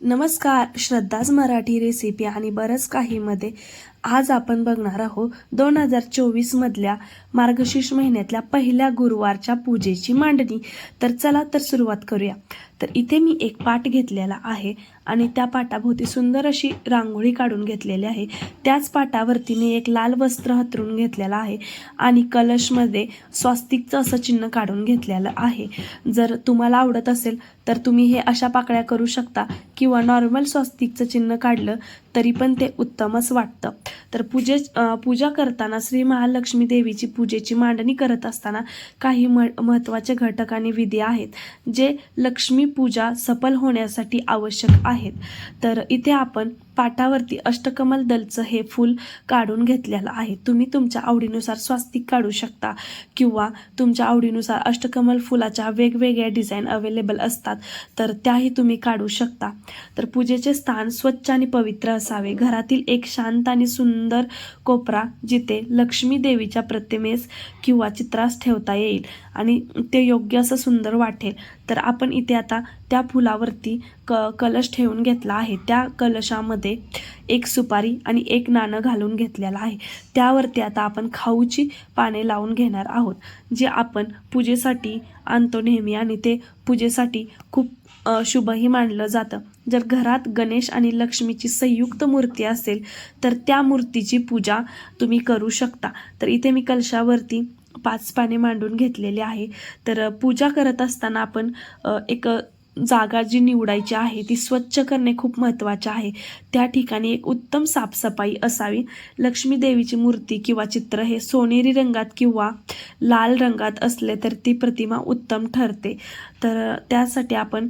नमस्कार. श्रद्धाच मराठी रेसिपी आणि बरंच काहीमध्ये आज आपण बघणार आहोत दोन हजार चोवीसमधल्या मार्गशीर्ष महिन्यातल्या पहिल्या गुरुवारच्या पूजेची मांडणी. तर चला तर सुरुवात करूया. तर इथे मी एक पाट घेतलेला आहे आणि त्या पाटाभोवती सुंदर अशी रांगोळी काढून घेतलेली आहे. त्याच पाटावरती मी एक लाल वस्त्र हतरून घेतलेलं आहे आणि कलशमध्ये स्वास्तिकचं असं चिन्ह काढून घेतलेलं आहे. जर तुम्हाला आवडत असेल तर तुम्ही हे अशा पाकळ्या करू शकता किंवा नॉर्मल स्वास्तिकचं चिन्ह काढलं तरी पण ते उत्तमच वाटतं. तर पूजे पूजा करताना श्री महालक्ष्मी देवीची पूजेची मांडणी करत असताना काही म महत्त्वाचे घटक आणि विधी आहेत जे लक्ष्मी पूजा सफल होण्यासाठी आवश्यक आहेत. तर इथे आपण पाटावरती अष्टकमल दलचं हे फूल काढून घेतलेलं आहे. तुम्ही तुमच्या आवडीनुसार स्वास्तिक काढू शकता किंवा तुमच्या आवडीनुसार अष्टकमल फुलाच्या वेगवेगळ्या डिझाईन अवेलेबल असतात तर त्याही तुम्ही काढू शकता. तर पूजेचे स्थान स्वच्छ आणि पवित्र असावे. घरातील एक शांत आणि सुंदर कोपरा जिथे लक्ष्मी देवीच्या प्रतिमेस किंवा चित्रास ठेवता येईल आणि ते योग्य असं सुंदर वाटेल तर आपण इथे आता त्या फुलावरती क कलश ठेवून घेतला आहे. त्या कलशामध्ये एक सुपारी आणि एक नाणं घालून घेतलेलं आहे. त्यावरती आता आपण खाऊची पाने लावून घेणार आहोत जे आपण पूजेसाठी आणतो नेहमी आणि ते पूजेसाठी खूप शुभही मानलं जातं. जर घरात गणेश आणि लक्ष्मीची संयुक्त मूर्ती असेल तर त्या मूर्तीची पूजा तुम्ही करू शकता. तर इथे मी कलशावरती पाच पाने मांडून घेतलेले आहे. तर पूजा करत असताना आपण एक जागा जी निवडायची आहे ती स्वच्छ करणे खूप महत्त्वाचे आहे. त्या ठिकाणी एक उत्तम साफसफाई असावी. लक्ष्मी देवीची मूर्ती किंवा चित्र हे सोनेरी रंगात किंवा लाल रंगात असले तर ती प्रतिमा उत्तम ठरते. तर त्यासाठी आपण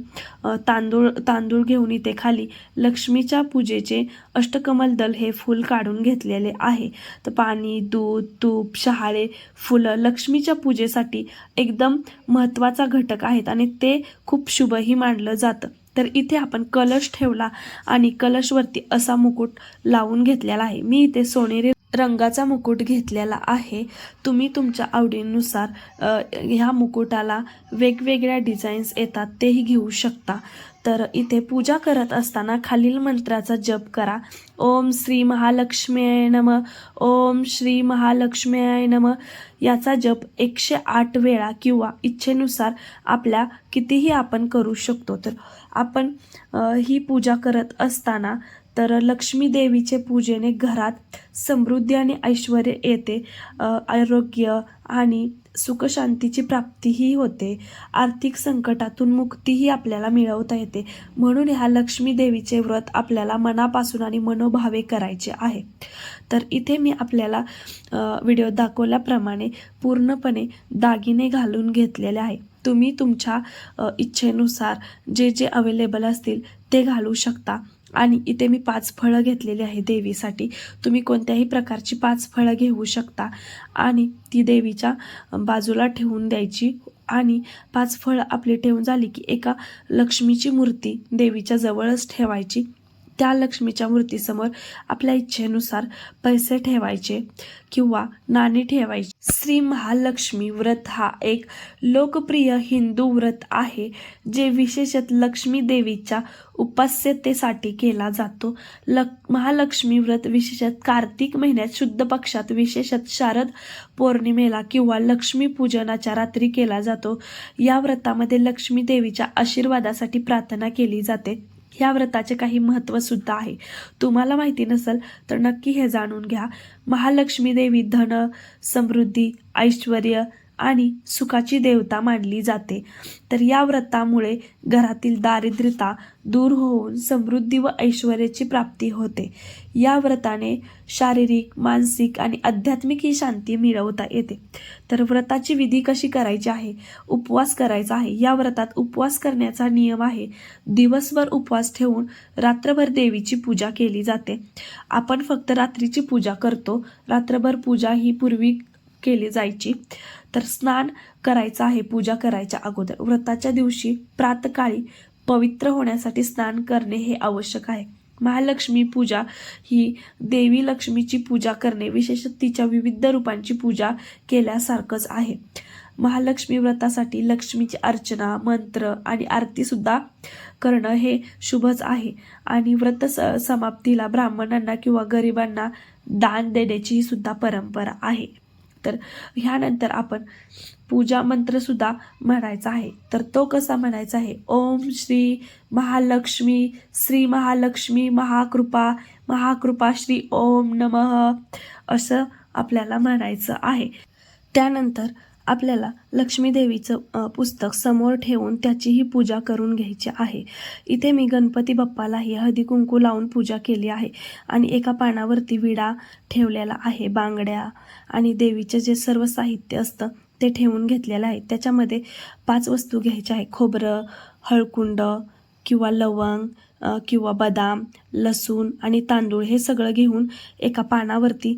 तांदूळ तांदूळ घेऊन इथे खाली लक्ष्मीच्या पूजेचे अष्टकमल दल हे फूल काढून घेतलेले आहे. तर पाणी दूध तूप शहाळे फुलं लक्ष्मीच्या पूजेसाठी एकदम महत्त्वाचा घटक आहेत आणि ते खूप शुभही मानलं जातं. तर इथे आपण कलश ठेवला आणि कलशवरती असा मुकुट लावून घेतलेला आहे. मी इथे सोनेरी रंगाचा मुकुट घेतलेला आहे. तुम्ही तुमच्या आवडीनुसार ह्या मुकुटाला वेगवेगळ्या डिझाईन्स येतात तेही घेऊ शकता. तर इथे पूजा करत असताना खालील मंत्राचा जप करा. ओम श्री महालक्ष्मीय नम ओम श्री महालक्ष्मीय नम. याचा जप एकशे आठ वेळा किंवा इच्छेनुसार आपल्या कितीही आपण करू शकतो. तर आपण ही पूजा करत असताना तर लक्ष्मी देवीचे पूजेने घरात समृद्धी आणि ऐश्वर येते. आरोग्य आणि सुखशांतीची प्राप्तीही होते. आर्थिक संकटातून मुक्तीही आपल्याला मिळवता येते. म्हणून ह्या लक्ष्मी देवीचे व्रत आपल्याला मनापासून आणि मनोभावे करायचे आहे. तर इथे मी आपल्याला व्हिडिओ दाखवल्याप्रमाणे पूर्णपणे दागिने घालून घेतलेले आहे. तुम्ही तुमच्या इच्छेनुसार जे जे अवेलेबल असतील ते घालू शकता. आणि इथे मी पाच फळं घेतलेली आहे देवीसाठी. तुम्ही कोणत्याही प्रकारची पाच फळं घेऊ शकता. आणि ती देवीच्या बाजूला ठेवून द्यायची. आणि पाच फळं आपली ठेवून झाली की एका लक्ष्मीची मूर्ती देवीच्या जवळच ठेवायची. त्या लक्ष्मीच्या मूर्तीसमोर आपल्या इच्छेनुसार पैसे ठेवायचे किंवा नाणी ठेवायची. श्री महालक्ष्मी व्रत हा एक लोकप्रिय हिंदू व्रत आहे जे विशेषत लक्ष्मी देवीच्या उपास्यतेसाठी केला जातो. लक महालक्ष्मी व्रत विशेषत कार्तिक महिन्यात शुद्ध पक्षात विशेषत शारद पौर्णिमेला किंवा लक्ष्मी पूजनाच्या रात्री केला जातो. या व्रतामध्ये लक्ष्मी देवीच्या आशीर्वादासाठी प्रार्थना केली जाते. ह्या व्रताचे काही महत्त्व सुद्धा आहे. तुम्हाला माहिती नसेल तर नक्की हे जाणून घ्या. महालक्ष्मी देवी धन समृद्धी ऐश्वर आणि सुखाची देवता मानली जाते. तर या व्रतामुळे घरातील दारिद्र्यता दूर होऊन समृद्धी व ऐश्वर्याची प्राप्ती होते. या व्रताने शारीरिक मानसिक आणि आध्यात्मिक ही शांती मिळवता येते. तर व्रताची विधी कशी करायची आहे? उपवास करायचा आहे. या व्रतात उपवास करण्याचा नियम आहे. दिवसभर उपवास ठेवून रात्रभर देवीची पूजा केली जाते. आपण फक्त रात्रीची पूजा करतो. रात्रभर पूजा ही पूर्वी केली जायची. तर स्नान करायचं आहे पूजा करायच्या अगोदर. व्रताच्या दिवशी प्रातकाळी पवित्र होण्यासाठी स्नान करणे हे आवश्यक आहे. महालक्ष्मी पूजा ही देवी लक्ष्मीची पूजा करणे विशेषत तिच्या विविध रूपांची पूजा केल्यासारखंच आहे. महालक्ष्मी व्रतासाठी लक्ष्मीची अर्चना मंत्र आणि आरतीसुद्धा करणं हे शुभच आहे. आणि व्रत स समाप्तीला ब्राह्मणांना किंवा गरिबांना दान देण्याची सुद्धा परंपरा आहे. तर ह्यानंतर आपण पूजा मंत्रसुद्धा म्हणायचा आहे. तर तो कसा म्हणायचा आहे? ओम श्री महालक्ष्मी श्री महालक्ष्मी महाकृपा महाकृपा श्री ओम नमः असं आपल्याला म्हणायचं आहे. त्यानंतर आपल्याला लक्ष्मीदेवीचं पुस्तक समोर ठेवून त्याचीही पूजा करून घ्यायची आहे. इथे मी गणपती बाप्पालाही हळदी कुंकू लावून पूजा केली आहे आणि एका पानावरती विडा ठेवलेला आहे बांगड्या आणि देवीचे जे सर्व साहित्य असतं ते ठेवून घेतलेलं आहे. त्याच्यामध्ये पाच वस्तू घ्यायच्या आहे खोबरं हळकुंड किंवा लवंग किंवा बदाम लसूण आणि तांदूळ हे सगळं घेऊन एका पानावरती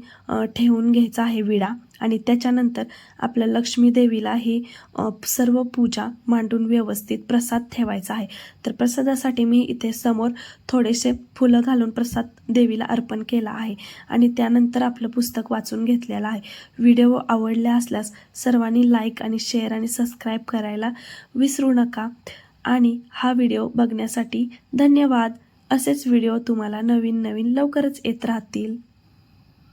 ठेवून घ्यायचा आहे विडा. आणि त्याच्यानंतर आपल्या लक्ष्मी देवीला ही सर्व पूजा मांडून व्यवस्थित प्रसाद ठेवायचा आहे. तर प्रसादासाठी मी इथे समोर थोडेसे फुलं घालून प्रसाद देवीला अर्पण केला आहे. आणि त्यानंतर आपलं पुस्तक वाचून घेतलेलं आहे. व्हिडिओ आवडला असल्यास सर्वांनी लाईक आणि शेअर आणि सबस्क्राईब करायला विसरू नका. आणि हा व्हिडिओ बघण्यासाठी धन्यवाद. असेच व्हिडिओ तुम्हाला नवीन नवीन लवकरच येत राहतील.